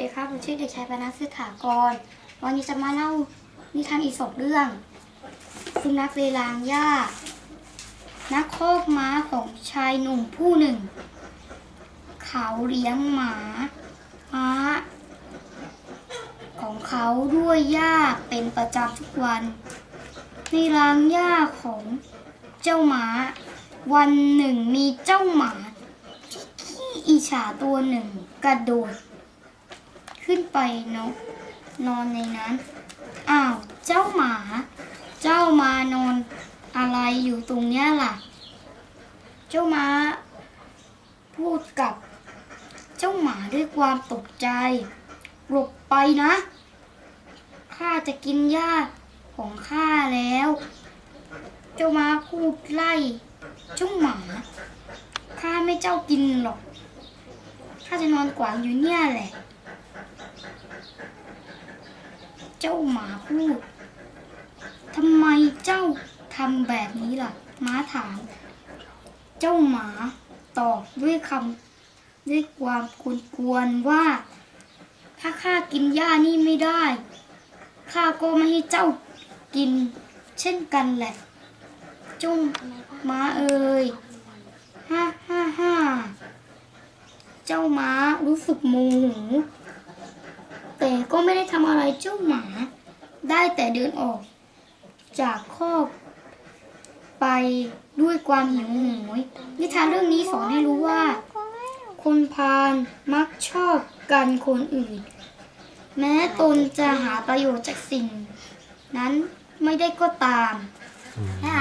ดีครับผมชื่อเด็กชายปนัสสิทธากร วันนี้จะมาเล่านิทานอีสปเรื่อง สุนัขเวลางหญ้า นักโคกม้าของชายหนุ่มผู้หนึ่ง เขาเลี้ยงหมา ม้า ของเขาด้วยหญ้าเป็นประจำทุกวัน ในรางหญ้าของเจ้าหมา วันหนึ่งมีเจ้าหมาที่ขี้อิจฉาตัวหนึ่งกระโดด ขึ้นไปนาะนอนในนั้น อ้าว เจ้าหมา เจ้ามานอนอะไรอยู่ตรงเนี้ยล่ะ เจ้าม้า พูดกับ เจ้าหมาด้วยความตกใจ หลบไปนะ ข้าจะกินหญ้าของข้าแล้ว เจ้าม้าพูดไล่ เจ้าหมา ข้าไม่เจ้ากินหรอก ข้าจะนอนกวางอยู่เนี่ยแหละ เจ้าหมาพูดทำไมเจ้าทำแบบนี้ล่ะ ม้าถาม เจ้าหมาตอบด้วยคำด้วยความกวนๆว่า ถ้าข้ากินหญ้านี่ไม่ได้ ข้าก็ไม่ให้เจ้ากินเช่นกันแหละเจ้าม้าเอ่ยฮ่าฮ่าฮ่าเจ้าม้ารู้สึกโมโห ก็ไม่ได้ทำอะไรเจ้าหมาได้แต่เดินออก จากคอกไปด้วยความหิวโหยนิทานเรื่องนี้สอนให้รู้ว่า คนพาลมักชอบกันคนอื่น แม้ตนจะหาประโยชน์จากสิ่ง นั้นไม่ได้ก็ตามอืมอ่า